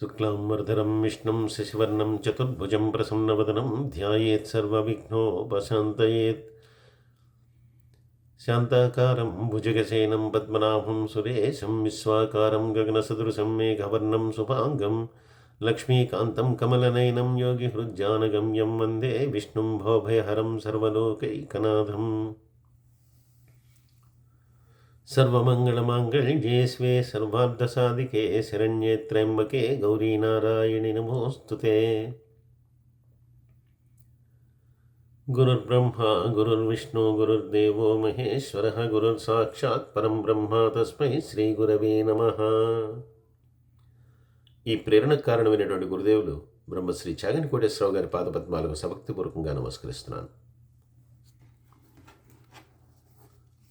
शुक्लांबरधरं विष्णुं, शशिवर्णं, चतुर्भुजं प्रसन्नवदनं, ध्यायेत् सर्वविघ्नोपशान्तयेत् शान्ताकारं, भुजगसेनं, पद्मनाभं, सुरेशं, विश्वाकारं, गगनसदृशं, मेघवर्णं सुपाङ्गं लक्ष्मीकान्तं, कमलनयनं, योगिहृज्जानगम्यं, वंदे विष्णुं, भवभयहरं, सर्वलोकैकनाथम्। सर्वमङ्गलमाङ्गल्ये स्वे सर्वार्धसाधिके शरण्ये त्र्यम्बके गौरीनारायणि नमोऽस्तु గురుర్బ్రహ్మ गुरुर्ब्रह्मा गुरुर्विष्णु गुरुर्देवो महेश्वरः गुरुर्साक्षात् परं బ్రహ్మ తస్మై శ్రీగురవే నమ. ఈ ప్రేరణ కారణమైనటువంటి గురుదేవులు బ్రహ్మశ్రీ చాగనికోటేశ్వరరావు గారి పాదపద్మాలకు సభక్తిపూర్వకంగా నమస్కరిస్తున్నాను.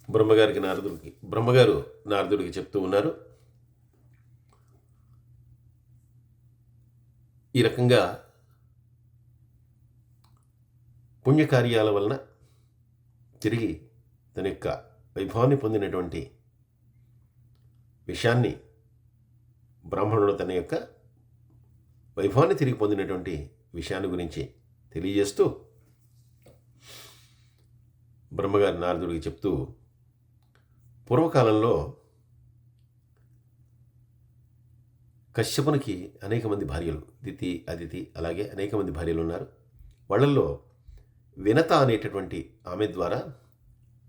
బ్రహ్మగారికి నారదుడికి. బ్రహ్మగారు నారదుడికి చెప్తూ ఉన్నారు. ఈ రకంగా పుణ్యకార్యాల వలన తిరిగి తన యొక్క వైభవాన్ని పొందినటువంటి విషయాన్ని బ్రాహ్మణుడు తన యొక్క వైభవాన్ని తిరిగి పొందినటువంటి విషయాన్ని గురించి తెలియజేస్తూ బ్రహ్మగారి నారదుడికి చెప్తూ పూర్వకాలంలో కశ్యపునికి అనేక మంది భార్యలు దితి అదితి అలాగే అనేక మంది భార్యలు ఉన్నారు. వాళ్ళల్లో వినత అనేటటువంటి ఆమె ద్వారా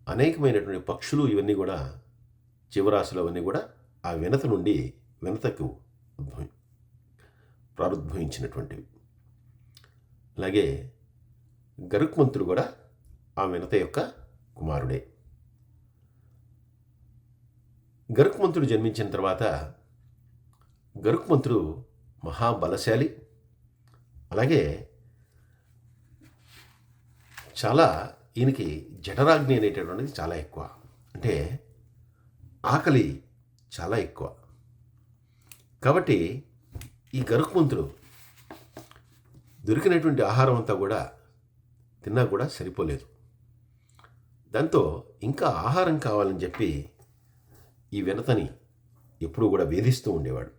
అనేకమైనటువంటి పక్షులు ఇవన్నీ కూడా జీవరాశులు అవన్నీ కూడా ఆ వినత నుండి వినతకు ఉద్భవి ప్రారుద్భవించినటువంటివి. అలాగే గరుక్మంతుడు కూడా ఆ వినత యొక్క కుమారుడే. గరుక్మంతుడు జన్మించిన తర్వాత గరుక్మంతుడు మహాబలశాలి. అలాగే చాలా ఈయనకి జఠరాగ్ని అనేటటువంటిది చాలా ఎక్కువ. అంటే ఆకలి చాలా ఎక్కువ. కాబట్టి ఈ గరుక్మంతుడు దొరికినటువంటి ఆహారం అంతా కూడా తిన్నా కూడా సరిపోలేదు. దాంతో ఇంకా ఆహారం కావాలని చెప్పి ఈ వినతని ఎప్పుడూ కూడా వేధిస్తూ ఉండేవాడు.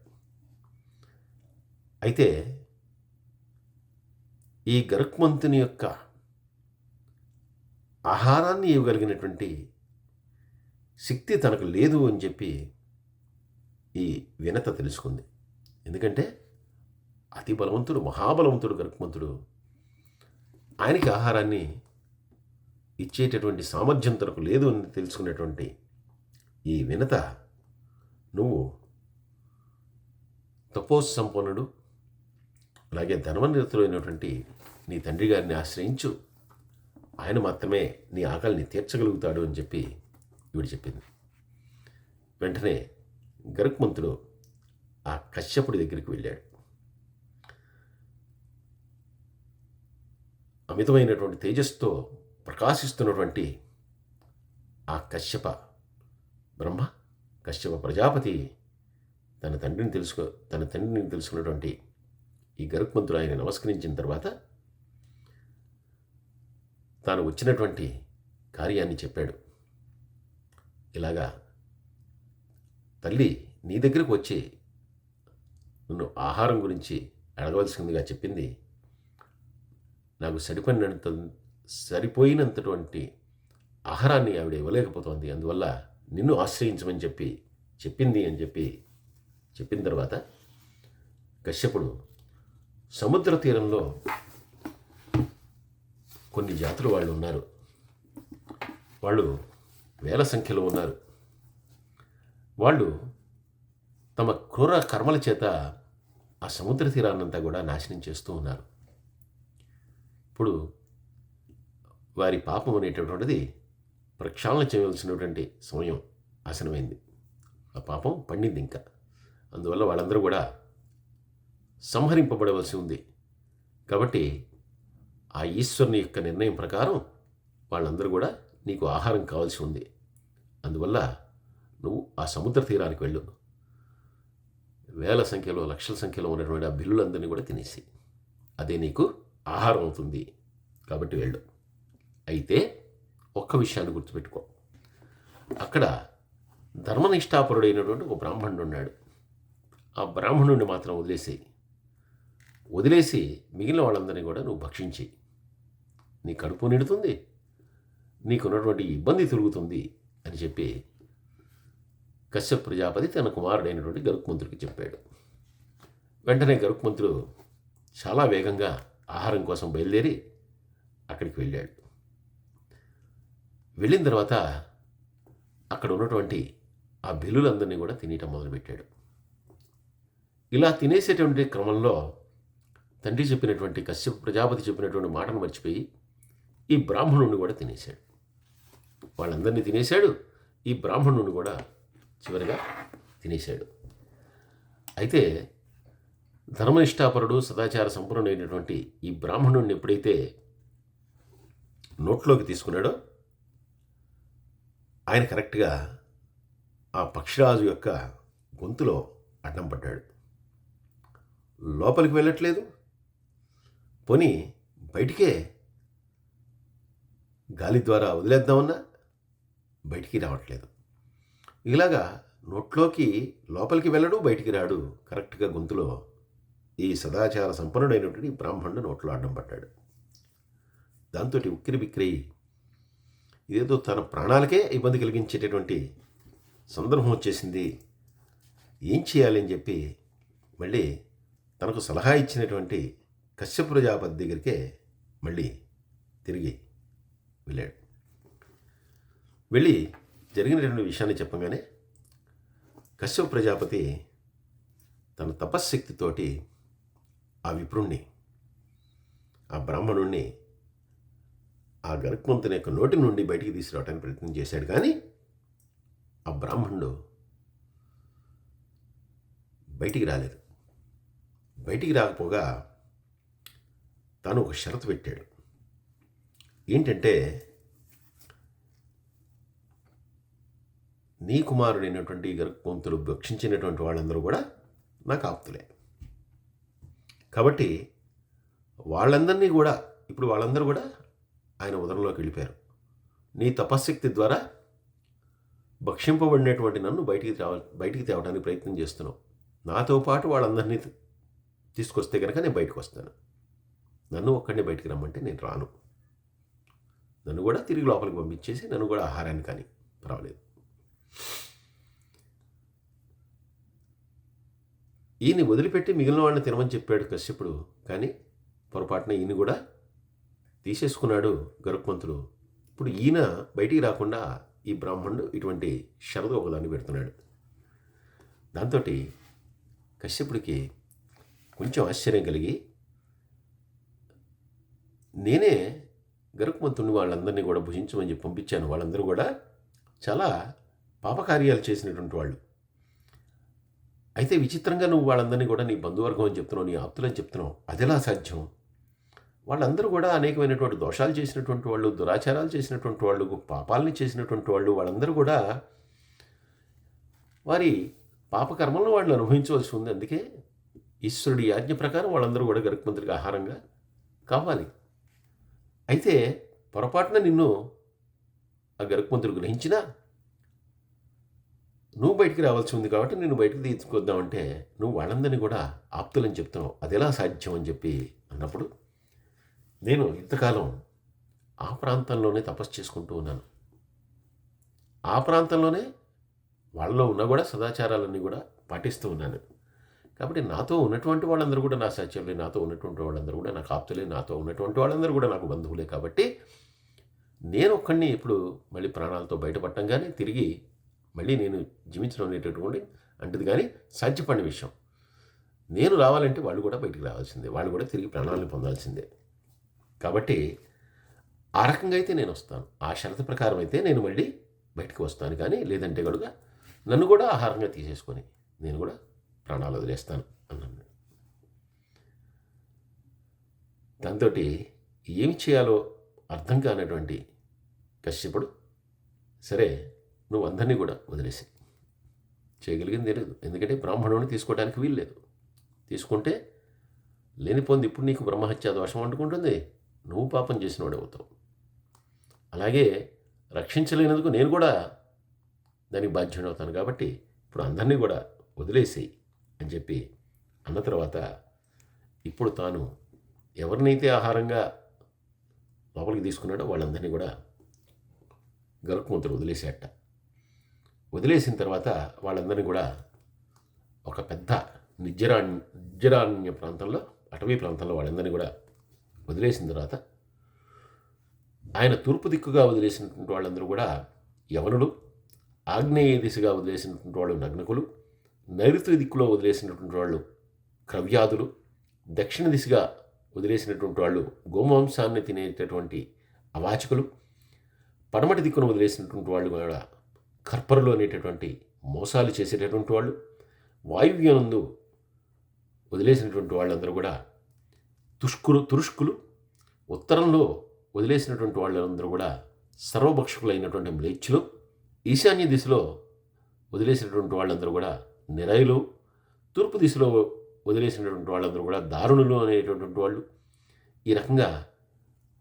అయితే ఈ గరుక్మంతుని యొక్క ఆహారాన్ని ఇవ్వగలిగినటువంటి శక్తి తనకు లేదు అని చెప్పి ఈ వినత తెలుసుకుంది. ఎందుకంటే అతి బలవంతుడు మహాబలవంతుడు గరుక్మంతుడు ఆయనకి ఆహారాన్ని ఇచ్చేటటువంటి సామర్థ్యం తనకు లేదు అని తెలుసుకునేటువంటి ఈ వినత నువ్వు తపోస్ సంపన్నుడు అలాగే ధనవనిరతులైనటువంటి నీ తండ్రి గారిని ఆశ్రయించు. ఆయన మాత్రమే నీ ఆకలిని తీర్చగలుగుతాడు అని చెప్పి ఈవిడ చెప్పింది. వెంటనే గరుక్మంతుడు ఆ కశ్యపుడి దగ్గరికి వెళ్ళాడు. అమితమైనటువంటి తేజస్తో ప్రకాశిస్తున్నటువంటి ఆ కశ్యప బ్రహ్మ కశ్యప ప్రజాపతి తన తండ్రిని తెలుసుకో తన తండ్రిని తెలుసుకున్నటువంటి ఈ గరుక్మంతుడు ఆయన నమస్కరించిన తర్వాత తాను వచ్చినటువంటి కార్యాన్ని చెప్పాడు. ఇలాగా తల్లి నీ దగ్గరకు వచ్చి నన్ను ఆహారం గురించి అడగవలసిందిగా చెప్పింది. నాకు సరిపోయినంత సరిపోయినంతటువంటి ఆహారాన్ని ఆవిడ ఇవ్వలేకపోతోంది. అందువల్ల నిన్ను ఆశ్రయించమని చెప్పి చెప్పింది అని చెప్పి చెప్పిన తర్వాత కశ్యపుడు సముద్ర తీరంలో కొన్ని జాతులు వాళ్ళు ఉన్నారు. వాళ్ళు వేల సంఖ్యలో ఉన్నారు. వాళ్ళు తమ క్రూర కర్మల చేత ఆ సముద్ర తీరాన్నంతా కూడా నాశనం చేస్తూ ఉన్నారు. ఇప్పుడు వారి పాపం అనేటటువంటిది ప్రక్షాళన చేయవలసినటువంటి సమయం. ఆసనమైంది. ఆ పాపం పండింది ఇంకా. అందువల్ల వాళ్ళందరూ కూడా సంహరింపబడవలసి ఉంది. కాబట్టి ఆ ఈశ్వరుని యొక్క నిర్ణయం ప్రకారం వాళ్ళందరూ కూడా నీకు ఆహారం కావాల్సి ఉంది. అందువల్ల నువ్వు ఆ సముద్ర తీరానికి వెళ్ళు. వేల సంఖ్యలో లక్షల సంఖ్యలో ఉన్నటువంటి ఆ బిల్లులందరినీ కూడా తినేసి అదే నీకు ఆహారం అవుతుంది. కాబట్టి వెళ్ళు. అయితే ఒక్క విషయాన్ని గుర్తుపెట్టుకో. అక్కడ ధర్మనిష్టాపరుడైనటువంటి ఒక బ్రాహ్మణుడు ఉన్నాడు. ఆ బ్రాహ్మణుడిని మాత్రం వదిలేసి వదిలేసి మిగిలిన వాళ్ళందరినీ కూడా నువ్వు భక్షించి నీ కడుపు నిడుతుంది. నీకున్నటువంటి ఇబ్బంది తిరుగుతుంది అని చెప్పి కశ్యప్ ప్రజాపతి తన కుమారుడైనటువంటి గరుక్మంతుడికి చెప్పాడు. వెంటనే గరుక్మంతుడు చాలా వేగంగా ఆహారం కోసం బయలుదేరి అక్కడికి వెళ్ళాడు. వెళ్ళిన తర్వాత అక్కడ ఉన్నటువంటి ఆ బిల్లులందరినీ కూడా తినేయటం మొదలుపెట్టాడు. ఇలా తినేసేటువంటి క్రమంలో తండ్రి చెప్పినటువంటి కశ్యప ప్రజాపతి చెప్పినటువంటి మాటను మర్చిపోయి ఈ బ్రాహ్మణుడిని కూడా తినేశాడు. వాళ్ళందరినీ తినేశాడు ఈ బ్రాహ్మణుడిని కూడా చివరిగా తినేశాడు. అయితే ధర్మనిష్టాపరుడు సదాచార సంపూర్ణమైనటువంటి ఈ బ్రాహ్మణుడిని ఎప్పుడైతే నోట్లోకి తీసుకున్నాడో ఆయన కరెక్ట్గా ఆ పక్షిరాజు యొక్క గొంతులో అడ్డం పడ్డాడు. లోపలికి వెళ్ళట్లేదు. పోనీ బయటికే గాలి ద్వారా వదిలేద్దామన్నా? బయటికి రావట్లేదు. ఇలాగా నోట్లోకి లోపలికి వెళ్ళడు బయటికి రాడు. కరెక్ట్గా గొంతులో ఈ సదాచార సంపన్నుడైనటువంటి బ్రాహ్మణుడు నోట్లో అడ్డం పడ్డాడు. దాంతో ఉక్కిరి బిక్కిరి ఇదేదో తన ప్రాణాలకే ఇబ్బంది కలిగించేటటువంటి సందర్భం వచ్చేసింది. ఏం చేయాలని చెప్పి మళ్ళీ తనకు సలహా ఇచ్చినటువంటి కశ్యప ప్రజాపతి దగ్గరికే మళ్ళీ తిరిగి వెళ్ళాడు. వెళ్ళి జరిగినటువంటి విషయాన్ని చెప్పగానే కశ్యప ప్రజాపతి తన తపశ్శక్తితోటి ఆ విప్రుణ్ణి ఆ బ్రాహ్మణుణ్ణి ఆ గరుక్మంతుని యొక్క నోటి నుండి బయటికి తీసుకురావడానికి ప్రయత్నం చేశాడు. కానీ ఆ బ్రాహ్మణుడు బయటికి రాలేదు. బయటికి రాకపోగా తాను ఒక షరతు పెట్టాడు. ఏంటంటే నీ కుమారుడైనటువంటి గర్భవంతులు భక్షించినటువంటి వాళ్ళందరూ కూడా నాకు ఆప్తులే. కాబట్టి వాళ్ళందరినీ కూడా ఇప్పుడు వాళ్ళందరూ కూడా ఆయన ఉదరంలోకి వెళ్ళిపోయారు. నీ తపశ్శక్తి ద్వారా భక్షింపబడినటువంటి నన్ను బయటికి తేవ బయటికి తేవడానికి ప్రయత్నం చేస్తున్నావు. నాతో పాటు వాళ్ళందరినీ తీసుకొస్తే కనుక నేను బయటకు వస్తాను. నన్ను ఒక్కడిని బయటికి రమ్మంటే నేను రాను. నన్ను కూడా తిరిగి లోపలికి పంపించేసి నన్ను కూడా ఆహారాన్ని కానీ పర్వాలేదు. ఈయన్ని వదిలిపెట్టి మిగిలిన వాడిని తినమని చెప్పాడు కశ్యపుడు. కానీ పొరపాటున ఈయన కూడా తీసేసుకున్నాడు గరుక్మంతుడు. ఇప్పుడు ఈయన బయటికి రాకుండా ఈ బ్రాహ్మణుడు ఇటువంటి షరదు ఒకదాన్ని పెడుతున్నాడు. దాంతో కశ్యపుడికి కొంచెం ఆశ్చర్యం కలిగి నేనే గరుకుమంతుని వాళ్ళందరినీ కూడా భుజించమని చెప్పి పంపించాను. వాళ్ళందరూ కూడా చాలా పాపకార్యాలు చేసినటువంటి వాళ్ళు. అయితే విచిత్రంగా నువ్వు వాళ్ళందరినీ కూడా నీ బంధువర్గం అని చెప్తున్నావు నీ ఆప్తులని చెప్తున్నావు అదెలా సాధ్యం? వాళ్ళందరూ కూడా అనేకమైనటువంటి దోషాలు చేసినటువంటి వాళ్ళు దురాచారాలు చేసినటువంటి వాళ్ళు పాపాలని చేసినటువంటి వాళ్ళు వాళ్ళందరూ కూడా వారి పాపకర్మలను వాళ్ళు అనుభవించవలసి ఉంది. అందుకే ఈశ్వరుడి యాజ్ఞ ప్రకారం వాళ్ళందరూ కూడా గరుక్మంతుడికి ఆహారంగా కావాలి. అయితే పొరపాటున నిన్ను ఆ గరుక్మంతుడు గ్రహించినా నువ్వు బయటికి రావాల్సి ఉంది కాబట్టి నేను బయటకు తీసుకొద్దామంటే నువ్వు వాళ్ళందరినీ కూడా ఆప్తులని చెప్తున్నావు. అది ఎలా సాధ్యం అని చెప్పి అన్నప్పుడు నేను ఇంతకాలం ఆ ప్రాంతంలోనే తపస్సు చేసుకుంటూ ఉన్నాను. ఆ ప్రాంతంలోనే వాళ్ళలో ఉన్న కూడా సదాచారాలన్నీ కూడా పాటిస్తూ ఉన్నాను. కాబట్టి నాతో ఉన్నటువంటి వాళ్ళందరూ కూడా నా సత్యంలే నాతో ఉన్నటువంటి వాళ్ళందరూ కూడా నాకు ఆప్తులే నాతో ఉన్నటువంటి వాళ్ళందరూ కూడా నాకు బంధువులే. కాబట్టి నేను ఒక్కడిని ఇప్పుడు మళ్ళీ ప్రాణాలతో బయటపడటం కానీ తిరిగి మళ్ళీ నేను జీవించడం అనేటటువంటి అంటది కానీ సాధ్యపడిన విషయం. నేను రావాలంటే వాళ్ళు కూడా బయటికి రావాల్సిందే. వాళ్ళు కూడా తిరిగి ప్రాణాలను పొందాల్సిందే. కాబట్టి ఆ రకంగా అయితే నేను వస్తాను. ఆ షరతు ప్రకారం అయితే నేను మళ్ళీ బయటకు వస్తాను కానీ లేదంటే కనుక నన్ను కూడా ఆహారంగా తీసేసుకొని నేను కూడా ప్రాణాలు వదిలేస్తాను అన్నాను దాంతో ఏమి చేయాలో అర్థం కానటువంటి కశ్యపుడు సరే నువ్వు అందరినీ కూడా వదిలేసి చేయగలిగింది తెలియదు ఎందుకంటే బ్రాహ్మణుని తీసుకోవడానికి వీల్లేదు. తీసుకుంటే లేనిపోంది. ఇప్పుడు నీకు బ్రహ్మహత్యా దోషం అంటుకుంటుంది. నువ్వు పాపం చేసినవాడు అవుతావు. అలాగే రక్షించలేనందుకు నేను కూడా దానికి బాధ్యుడు అవుతాను. కాబట్టి ఇప్పుడు అందరినీ కూడా వదిలేసేయి అని చెప్పి అన్న తర్వాత ఇప్పుడు తాను ఎవరినైతే ఆహారంగా లోపలికి తీసుకున్నాడో వాళ్ళందరినీ కూడా గరుకుమంతుడు వదిలేసేట వదిలేసిన తర్వాత వాళ్ళందరినీ కూడా ఒక పెద్ద నిర్జరాణ్య నిర్జరాణ్య ప్రాంతంలో అటవీ ప్రాంతంలో వాళ్ళందరినీ కూడా వదిలేసిన తర్వాత ఆయన తూర్పు దిక్కుగా వదిలేసినటువంటి వాళ్ళందరూ కూడా యవనుడు ఆగ్నేయ దిశగా వదిలేసినటువంటి వాళ్ళు నగ్నకులు నైరుతి దిక్కులో వదిలేసినటువంటి వాళ్ళు క్రవ్యాధులు దక్షిణ దిశగా వదిలేసినటువంటి వాళ్ళు గోమాంసాన్ని తినేటటువంటి అవాచకులు పడమటి దిక్కును వదిలేసినటువంటి వాళ్ళు కూడా కర్పరలు అనేటటువంటి మోసాలు చేసేటటువంటి వాళ్ళు వాయువ్యనందు వదిలేసినటువంటి వాళ్ళందరూ కూడా తుష్కులు తురుష్కులు ఉత్తరంలో వదిలేసినటువంటి వాళ్ళందరూ కూడా సర్వభక్షకులైనటువంటి మ్లేచ్చులు ఈశాన్య దిశలో వదిలేసినటువంటి వాళ్ళందరూ కూడా నిరయులు. తూర్పు దిశలో వదిలేసినటువంటి వాళ్ళందరూ కూడా దారుణులు అనేటటువంటి వాళ్ళు. ఈ రకంగా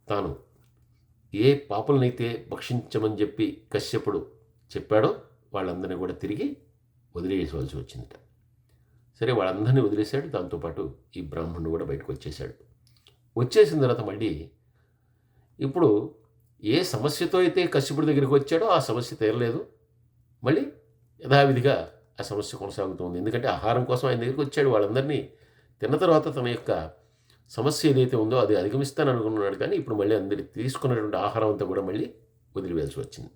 తాను ఏ పాపలనైతే భక్షించమని చెప్పి కశ్యపుడు చెప్పాడో వాళ్ళందరినీ కూడా తిరిగి వదిలేయవలసి వచ్చిందట. సరే వాళ్ళందరినీ వదిలేశాడు. దాంతోపాటు ఈ బ్రాహ్మణుడు కూడా బయటకు వచ్చేశాడు. వచ్చేసిన తర్వాత మళ్ళీ ఇప్పుడు ఏ సమస్యతో అయితే కశ్యపుడి దగ్గరికి వచ్చాడో ఆ సమస్య తీరలేదు. మళ్ళీ యథావిధిగా ఆ సమస్య కొనసాగుతుంది. ఎందుకంటే ఆహారం కోసం ఆయన దగ్గరికి వచ్చాడు. వాళ్ళందరినీ తిన్న తర్వాత తన యొక్క సమస్య ఏదైతే ఉందో అది అధిగమిస్తాను అనుకున్నాడు. కానీ ఇప్పుడు మళ్ళీ అందరి తీసుకున్నటువంటి ఆహారం అంతా కూడా మళ్ళీ వదిలివేయాల్సి వచ్చింది.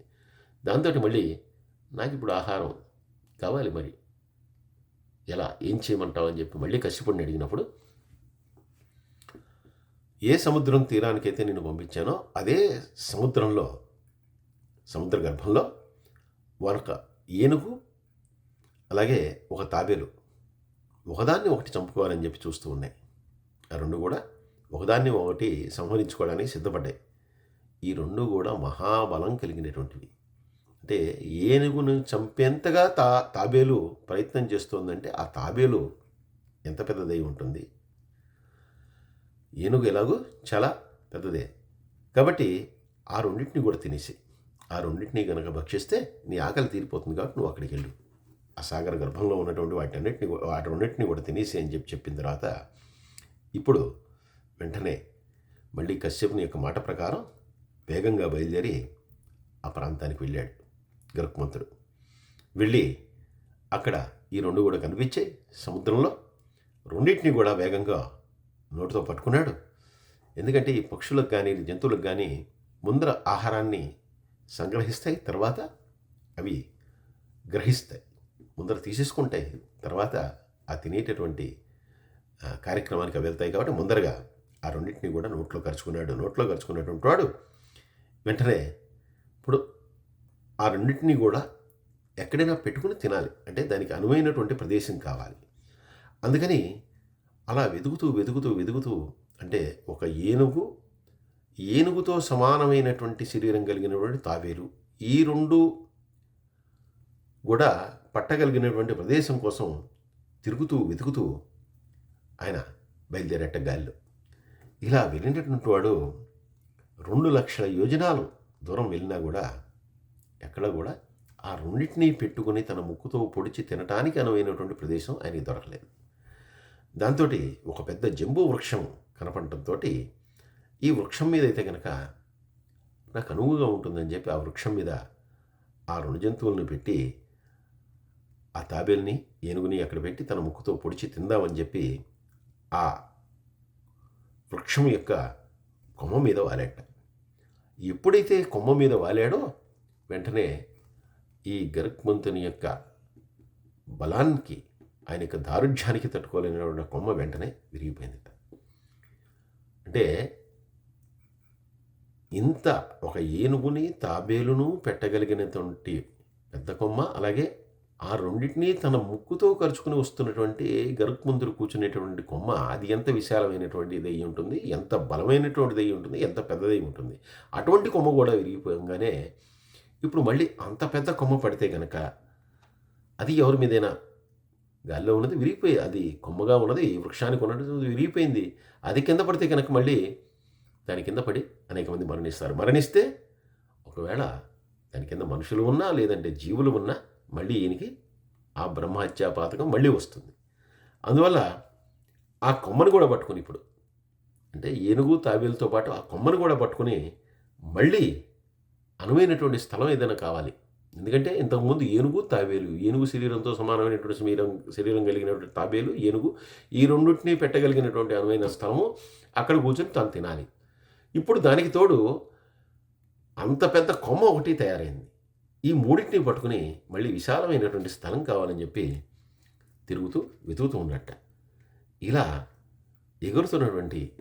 దాంతో మళ్ళీ నాకు ఇప్పుడు ఆహారం కావాలి మరి. ఎలా ఏం చేయమంటావు అని చెప్పి మళ్ళీ కష్టపడిని అడిగినప్పుడు ఏ సముద్రం తీరానికైతే నేను పంపించానో అదే సముద్రంలో సముద్ర గర్భంలో ఒక ఏనుగు అలాగే ఒక తాబేలు ఒకదాన్ని ఒకటి చంపుకోవాలని చెప్పి చూస్తూ ఉన్నాయి. ఆ రెండు కూడా ఒకదాన్ని ఒకటి సంహరించుకోవడానికి సిద్ధపడ్డాయి. ఈ రెండు కూడా మహాబలం కలిగినటువంటివి. అంటే ఏనుగును చంపేంతగా తా తాబేలు ప్రయత్నం చేస్తోందంటే ఆ తాబేలు ఎంత పెద్దదై ఉంటుంది? ఏనుగు ఎలాగో చాలా పెద్దదే. కాబట్టి ఆ రెండింటిని కూడా తినేసి ఆ రెండింటిని కనుక భక్షిస్తే నీ ఆకలి తీరిపోతుంది కాబట్టి నువ్వు అక్కడికి వెళ్ళు. ఆ సాగర గర్భంలో ఉన్నటువంటి వాటి అన్నింటిని వాటి రెండింటిని కూడా తినేసి అని చెప్పి చెప్పిన తర్వాత ఇప్పుడు వెంటనే మళ్ళీ కశ్యపుని యొక్క మాట ప్రకారం వేగంగా బయలుదేరి ఆ ప్రాంతానికి వెళ్ళాడు. గరుక్మంతుడు. వెళ్ళి అక్కడ ఈ రెండు కూడా కనిపించాయి సముద్రంలో రెండింటిని కూడా వేగంగా నోటితో పట్టుకున్నాడు. ఎందుకంటే ఈ పక్షులకు కానీ జంతువులకు కానీ ముందర ఆహారాన్ని సంగ్రహిస్తాయి తర్వాత అవి గ్రహిస్తాయి. ముందర తీసేసుకుంటాయి తర్వాత ఆ తినేటటువంటి కార్యక్రమానికి వెళ్తాయి కాబట్టి ముందరగా ఆ రెండింటిని కూడా నోట్లో ఖర్చుకున్నాడు నోట్లో ఖర్చుకున్నటువంటి వాడు వెంటనే ఇప్పుడు ఆ రెండింటినీ కూడా ఎక్కడైనా పెట్టుకుని తినాలి. అంటే దానికి అనువైనటువంటి ప్రదేశం కావాలి. అందుకని అలా వెతుకుతూ వెతుకుతూ వెతుకుతూ అంటే ఒక ఏనుగు ఏనుగుతో సమానమైనటువంటి శరీరం కలిగినటువంటి తావేలు ఈ రెండు కూడా పట్టగలిగినటువంటి ప్రదేశం కోసం తిరుగుతూ వెతుకుతూ ఆయన బయలుదేరేట గాలిలో. ఇలా వెళ్ళినటువంటి వాడు రెండు లక్షల యోజనాలు దూరం వెళ్ళినా కూడా ఎక్కడ కూడా ఆ రెండింటినీ పెట్టుకుని తన ముక్కుతో పొడిచి తినటానికి అనువైనటువంటి ప్రదేశం ఆయనకి దొరకలేదు. దాంతో ఒక పెద్ద జంబూ వృక్షం కనపడటంతో ఈ వృక్షం మీద అయితే కనుక నాకు అనువుగా ఉంటుందని చెప్పి ఆ వృక్షం మీద ఆ రెండు జంతువులను పెట్టి ఆ తాబేల్ని ఏనుగుని అక్కడ పెట్టి తన ముక్కుతో పొడిచి తిందామని చెప్పి ఆ వృక్షం యొక్క కొమ్మ మీద వాలేట. ఎప్పుడైతే కొమ్మ మీద వాలాడో వెంటనే ఈ గరుక్మంతుని యొక్క బలానికి ఆయన యొక్క దారుఢ్యానికి తట్టుకోలేని కొమ్మ వెంటనే విరిగిపోయింది అంటే ఇంత ఒక ఏనుగుని తాబేలును పెట్టగలిగినటువంటి పెద్ద కొమ్మ అలాగే ఆ రెండింటినీ తన ముక్కుతో ఖర్చుకుని వస్తున్నటువంటి గరుక్మంతుడు కూర్చునేటువంటి కొమ్మ అది ఎంత విశాలమైనటువంటి దయ్యి ఉంటుంది ఎంత బలమైనటువంటి దయ్యి ఉంటుంది ఎంత పెద్దదై ఉంటుంది. అటువంటి కొమ్మ కూడా విరిగిపోయంగానే ఇప్పుడు మళ్ళీ అంత పెద్ద కొమ్మ పడితే కనుక అది ఎవరి మీదైనా? గాల్లో ఉన్నది విరిగిపోయి అది కొమ్మగా ఉన్నది వృక్షానికి ఉన్నది విరిగిపోయింది. అది కింద పడితే కనుక మళ్ళీ దాని కింద పడి అనేక మంది మరణిస్తారు. మరణిస్తే ఒకవేళ దాని కింద మనుషులు ఉన్నా లేదంటే జీవులు ఉన్నా మళ్ళీ ఈయనకి ఆ బ్రహ్మహత్యా పాతకం మళ్ళీ వస్తుంది. అందువల్ల ఆ కొమ్మను కూడా పట్టుకుని ఇప్పుడు అంటే ఏనుగు తాబేలతో పాటు ఆ కొమ్మను కూడా పట్టుకుని మళ్ళీ అనువైనటువంటి స్థలం ఏదైనా కావాలి. ఎందుకంటే ఇంతకుముందు ఏనుగు తాబేలు ఏనుగు శరీరంతో సమానమైనటువంటి శరీరం శరీరం కలిగినటువంటి తాబేలు ఏనుగు ఈ రెండింటిని పెట్టగలిగినటువంటి అనువైన స్థలము అక్కడ కూర్చొని తను తినాలి. ఇప్పుడు దానికి తోడు అంత పెద్ద కొమ్మ ఒకటి తయారైంది. ఈ మూడింటిని పట్టుకుని మళ్ళీ విశాలమైనటువంటి స్థలం కావాలని చెప్పి తిరుగుతూ వెతుకుతూ ఉన్నట్ట. ఇలా ఎగురుతున్నటువంటి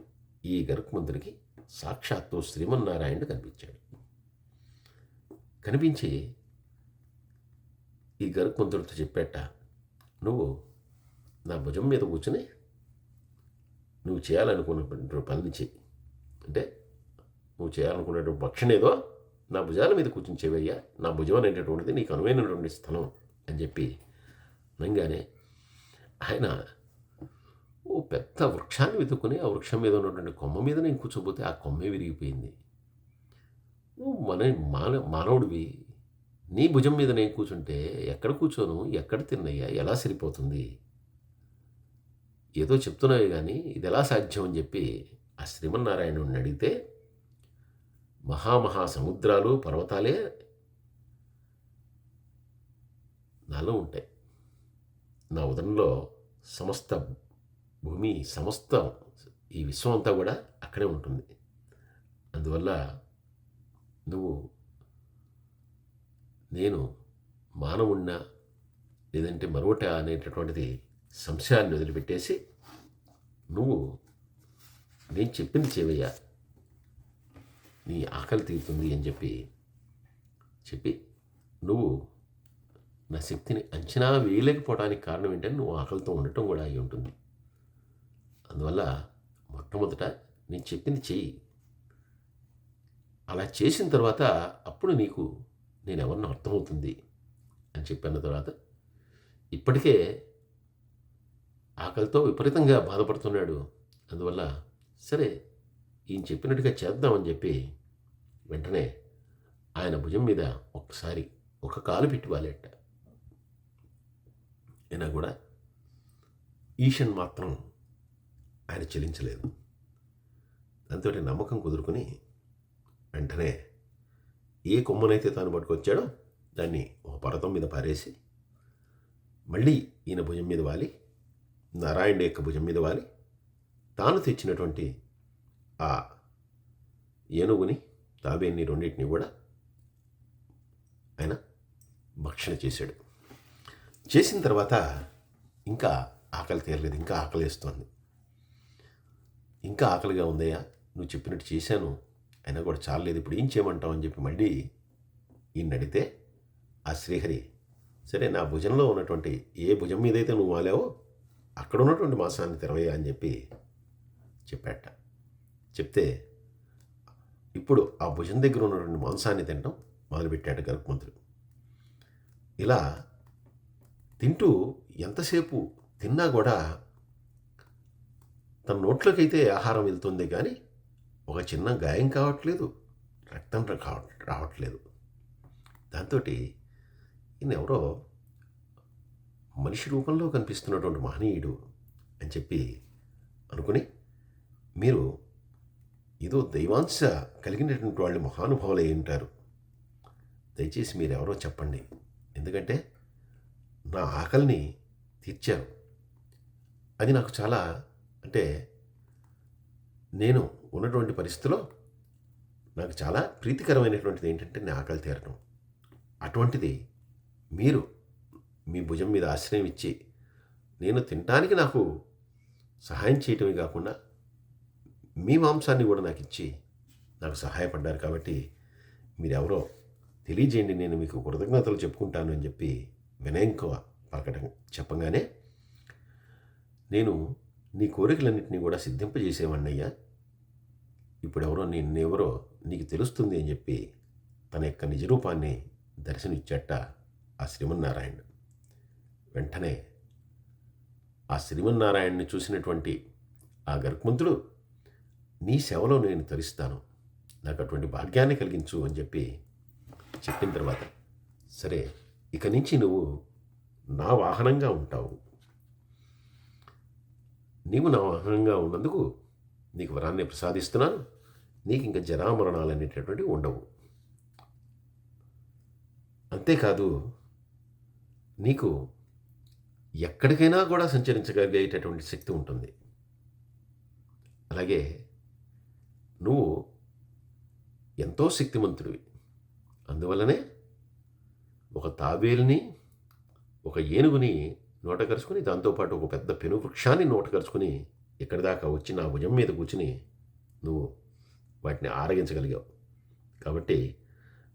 ఈ గరుత్మంతుడికి సాక్షాత్తు శ్రీమన్నారాయణుడు కనిపించాడు. కనిపించి ఈ గరుత్మంతుడితో చెప్పేట నువ్వు నా భుజం మీద కూర్చుని నువ్వు చేయాలనుకున్నటువంటి పనిని చేయి అంటే నువ్వు చేయాలనుకున్నటువంటి భక్షణ ఏదో నా భుజాల మీద కూర్చుని చెవయ్యా నా భుజం అనేటటువంటిది నీకు అనువైనటువంటి స్థలం అని చెప్పి అనగానే ఆయన ఓ పెద్ద వృక్షాన్ని వెతుక్కుని ఆ వృక్షం మీద ఉన్నటువంటి కొమ్మ మీద నేను కూర్చోబోతే ఆ కొమ్మే విరిగిపోయింది. నువ్వు మన మాన మానవుడివి. నీ భుజం మీద నేను కూర్చుంటే ఎక్కడ కూర్చోను? ఎక్కడ తిన్నయ్యా? ఎలా సరిపోతుంది? ఏదో చెప్తున్నావు కానీ ఇది ఎలా సాధ్యం అని చెప్పి ఆ శ్రీమన్నారాయణుడిని అడిగితే మహామహా సముద్రాలు పర్వతాలే నాలో ఉంటాయి. నా ఉదరంలో సమస్త భూమి సమస్త ఈ విశ్వం అంతా కూడా అక్కడే ఉంటుంది. అందువల్ల నువ్వు నేను మానవుణ్ణా లేదంటే మరొకట అనేటటువంటిది సంశయాన్ని వదిలిపెట్టేసి నువ్వు నేను చెప్పింది చెవయ్యా. నీ ఆకలి తీరుతుంది అని చెప్పి చెప్పి నువ్వు నా శక్తిని అంచనా వేయలేకపోవడానికి కారణం ఏంటంటే నువ్వు ఆకలితో ఉండటం కూడా అయి ఉంటుంది. అందువల్ల మొట్టమొదట నేను చెప్పింది చెయ్యి. అలా చేసిన తర్వాత అప్పుడు నీకు నేను ఎవరినో అర్థమవుతుంది అని చెప్పిన తర్వాత ఇప్పటికే ఆకలితో విపరీతంగా బాధపడుతున్నాడు. అందువల్ల సరే ఈయన చెప్పినట్టుగా చేద్దామని చెప్పి వెంటనే ఆయన భుజం మీద ఒక్కసారి ఒక కాలు పెట్టి వాలేట అయినా కూడా ఈషన్ మాత్రం ఆయన చెల్లించలేదు దాంతో నమ్మకం కుదురుకుని వెంటనే ఏ కొమ్మనైతే తాను పట్టుకొచ్చాడో దాన్ని ఒక పర్వతం మీద పారేసి మళ్ళీ ఈయన భుజం మీద వాలి నారాయణ యొక్క భుజం మీద వాలి. తాను తెచ్చినటువంటి ఆ ఏనుగుని తాబేని రెండింటిని కూడా ఆయన భక్షణ చేశాడు. చేసిన తర్వాత ఇంకా ఆకలి తీరలేదు ఇంకా ఆకలి వేస్తోంది. ఇంకా ఆకలిగా ఉందయ్యా నువ్వు చెప్పినట్టు చేశాను. అయినా కూడా చాలలేదు ఇప్పుడు ఏం చేయమంటావు అని చెప్పి మళ్ళీ ఈయన అడిగితే ఆ శ్రీహరి సరే నా భుజంలో ఉన్నటువంటి ఏ భుజం మీదైతే నువ్వు మాలావో అక్కడ ఉన్నటువంటి మాంసాన్ని తెరవయ్యా అని చెప్పి చెప్పాట. చెప్తే ఇప్పుడు ఆ భుజం దగ్గర ఉన్నటువంటి మాంసాన్ని తినడం మొదలుపెట్టాడు గరుత్మంతుడు ఇలా తింటూ ఎంతసేపు తిన్నా కూడా తన నోట్లోకి అయితే ఆహారం వెళ్తుంది కానీ ఒక చిన్న గాయం కావట్లేదు రక్తం కావ రావట్లేదు. దాంతో ఈయన ఎవరో మనిషి రూపంలో కనిపిస్తున్నటువంటి మహనీయుడు అని చెప్పి అనుకుని మీరు ఏదో దైవాంశ కలిగినటువంటి వాళ్ళు మహానుభావులు అయి ఉంటారు. దయచేసి మీరు ఎవరో చెప్పండి. ఎందుకంటే నా ఆకలిని తీర్చారు. అది నాకు చాలా అంటే నేను ఉన్నటువంటి పరిస్థితిలో నాకు చాలా ప్రీతికరమైనటువంటిది ఏంటంటే నేను ఆకలి తీరడం అటువంటిది మీరు మీ భుజం మీద ఆశ్రయం ఇచ్చి నేను తినటానికి నాకు సహాయం చేయటమే కాకుండా మీ మాంసాన్ని కూడా నాకు ఇచ్చి నాకు సహాయపడ్డారు కాబట్టి మీరెవరో తెలియజేయండి. నేను మీకు కృతజ్ఞతలు చెప్పుకుంటాను అని చెప్పి వినయంకో పలకటం చెప్పగానే నేను నీ కోరికలన్నింటినీ కూడా సిద్ధింపజేసేవాడినయ్యా ఇప్పుడు ఎవరో నిన్నెవరో నీకు తెలుస్తుంది అని చెప్పి తన యొక్క నిజరూపాన్ని దర్శనమిచ్చట ఆ శ్రీమన్నారాయణ వెంటనే ఆ శ్రీమన్నారాయణని చూసినటువంటి ఆ గరుక్మంతుడు నీ సేవలో నేను తరిస్తాను నాకు అటువంటి భాగ్యాన్ని కలిగించు అని చెప్పి చెప్పిన తర్వాత సరే ఇక నుంచి నువ్వు నా వాహనంగా ఉంటావు. నీవు నా వాహనంగా ఉన్నందుకు నీకు వరాన్ని ప్రసాదిస్తున్నాను. నీకు ఇంకా జరామరణాలు అనేటటువంటివి ఉండవు. అంతేకాదు నీకు ఎక్కడికైనా కూడా సంచరించగలిగేటటువంటి శక్తి ఉంటుంది. అలాగే నువ్వు ఎంతో శక్తిమంతుడివి. అందువల్లనే ఒక తాబేలుని ఒక ఏనుగుని నోట కరుచుకుని దాంతోపాటు ఒక పెద్ద పెను వృక్షాన్ని నోట కరుచుకుని ఇక్కడి దాకా వచ్చి నా భుజం మీద కూర్చుని నువ్వు వాటిని ఆరగించగలిగావు. కాబట్టి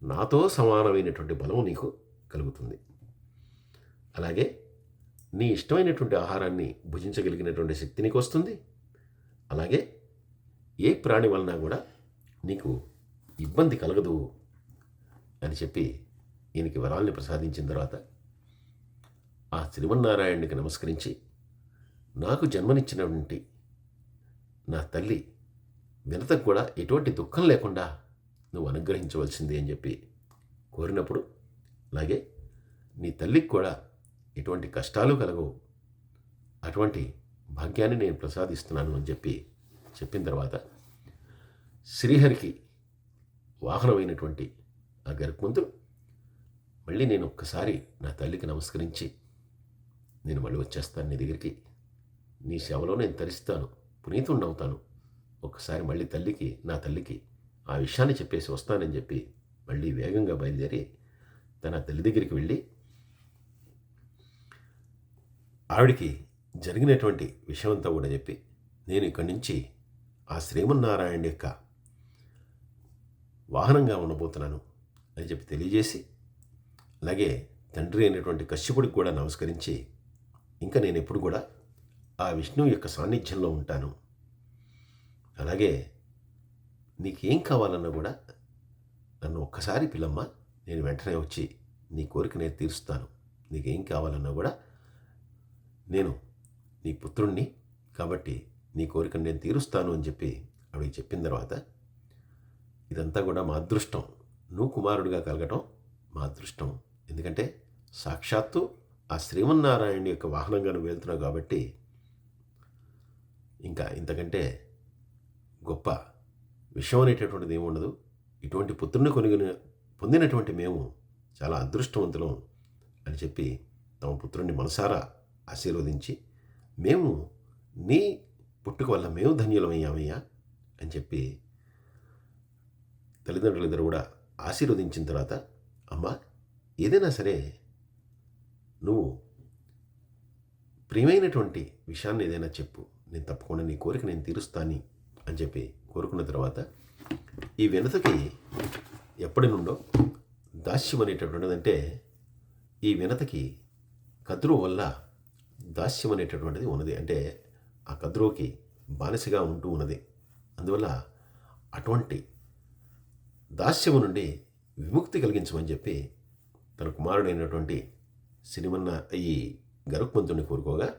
నాతో సమానమైనటువంటి బలం నీకు కలుగుతుంది. అలాగే నీ ఇష్టమైనటువంటి ఆహారాన్ని భుజించగలిగినటువంటి శక్తి నీకు వస్తుంది. అలాగే ఏ ప్రాణి వలన కూడా నీకు ఇబ్బంది కలగదు అని చెప్పి ఈయనకి వరాల్ని ప్రసాదించిన తర్వాత ఆ శ్రీమన్నారాయణునికి నమస్కరించి నాకు జన్మనిచ్చినటువంటి నా తల్లి వినతకు కూడా ఎటువంటి దుఃఖం లేకుండా నువ్వు అనుగ్రహించవలసింది అని చెప్పి కోరినప్పుడు అలాగే నీ తల్లికి కూడా ఎటువంటి కష్టాలు కలగవు. అటువంటి భాగ్యాన్ని నేను ప్రసాదిస్తున్నాను అని చెప్పి చెప్పిన తర్వాత శ్రీహరికి వాహనమైనటువంటి ఆ గరుత్మంతుడు మళ్ళీ నేను ఒక్కసారి నా తల్లికి నమస్కరించి నేను మళ్ళీ వచ్చేస్తాను నీ దగ్గరికి. నీ సేవలో నేను తరిస్తాను. పునీతుండవుతాను. ఒకసారి మళ్ళీ తల్లికి నా తల్లికి ఆ విషయాన్ని చెప్పేసి వస్తానని చెప్పి మళ్ళీ వేగంగా బయలుదేరి తన తల్లి దగ్గరికి వెళ్ళి ఆవిడికి జరిగినటువంటి విషయమంతా కూడా చెప్పి నేను ఇక్కడి నుంచి ఆ శ్రీమన్నారాయణ యొక్క వాహనంగా ఉండబోతున్నాను అని చెప్పి తెలియజేసి అలాగే తండ్రి అయినటువంటి కశ్యపుడికి కూడా నమస్కరించి ఇంకా నేను ఎప్పుడు కూడా ఆ విష్ణువు యొక్క సాన్నిధ్యంలో ఉంటాను. అలాగే నీకేం కావాలన్నా కూడా నన్ను ఒక్కసారి పిల్లమ్మ నేను వెంటనే వచ్చి నీ కోరిక నేను తీరుస్తాను. నీకేం కావాలన్నా కూడా నేను నీ పుత్రుణ్ణి కాబట్టి నీ కోరికను నేను తీరుస్తాను అని చెప్పి ఆవిడకి చెప్పిన తర్వాత ఇదంతా కూడా మా అదృష్టం. నువ్వు కుమారుడిగా కలగటం మా అదృష్టం. ఎందుకంటే సాక్షాత్తు ఆ శ్రీమన్నారాయణ యొక్క వాహనంగా నువ్వు వెళ్తున్నావు కాబట్టి ఇంకా ఇంతకంటే గొప్ప విషయం అనేటటువంటిది ఏమి ఉండదు. ఇటువంటి పుత్రుని కొనుగొని పొందినటువంటి మేము చాలా అదృష్టవంతులం అని చెప్పి తమ పుత్రుణ్ణి మనసారా ఆశీర్వదించి మేము నీ పుట్టుక వల్ల మేము ధన్యులమయ్యామయ్యా అని చెప్పి తల్లిదండ్రులిద్దరు కూడా ఆశీర్వదించిన తర్వాత అమ్మ ఏదైనా సరే నువ్వు ప్రియమైనటువంటి విషయాన్ని ఏదైనా చెప్పు. నేను తప్పకుండా నీ కోరిక నేను తీరుస్తాను అని చెప్పి కోరుకున్న తర్వాత ఈ వినతకి ఎప్పటి నుండో దాస్యం అనేటటువంటిదంటే ఈ వినతకి కద్రు వల్ల దాస్యం అనేటటువంటిది ఉన్నది. అంటే ఆ కద్రువుకి బానిసగా ఉంటూ ఉన్నది. అందువల్ల అటువంటి దాస్యము నుండి విముక్తి కలిగించమని చెప్పి తన కుమారుడైనటువంటి శ్రీమన్న ఈ గరుక్మంతుని కోరుకోగా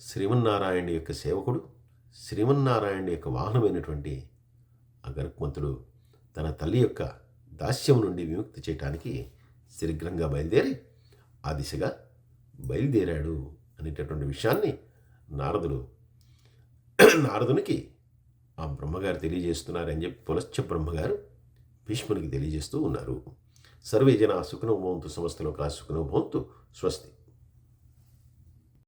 శ్రీమన్నారాయణ యొక్క సేవకుడు శ్రీమన్నారాయణ యొక్క వాహనమైనటువంటి ఆ గరుత్మంతుడు తన తల్లి యొక్క దాస్యం నుండి విముక్తి చేయటానికి శీఘ్రంగా బయలుదేరి ఆ దిశగా బయలుదేరాడు అనేటటువంటి విషయాన్ని నారదుడు నారదునికి ఆ బ్రహ్మగారు తెలియజేస్తున్నారని చెప్పి పులశ్చ బ్రహ్మగారు భీష్మునికి తెలియజేస్తూ ఉన్నారు. సర్వే జన సుఖనుభవంతు సంస్థలో కా సుఖనుభవంతు స్వస్తి.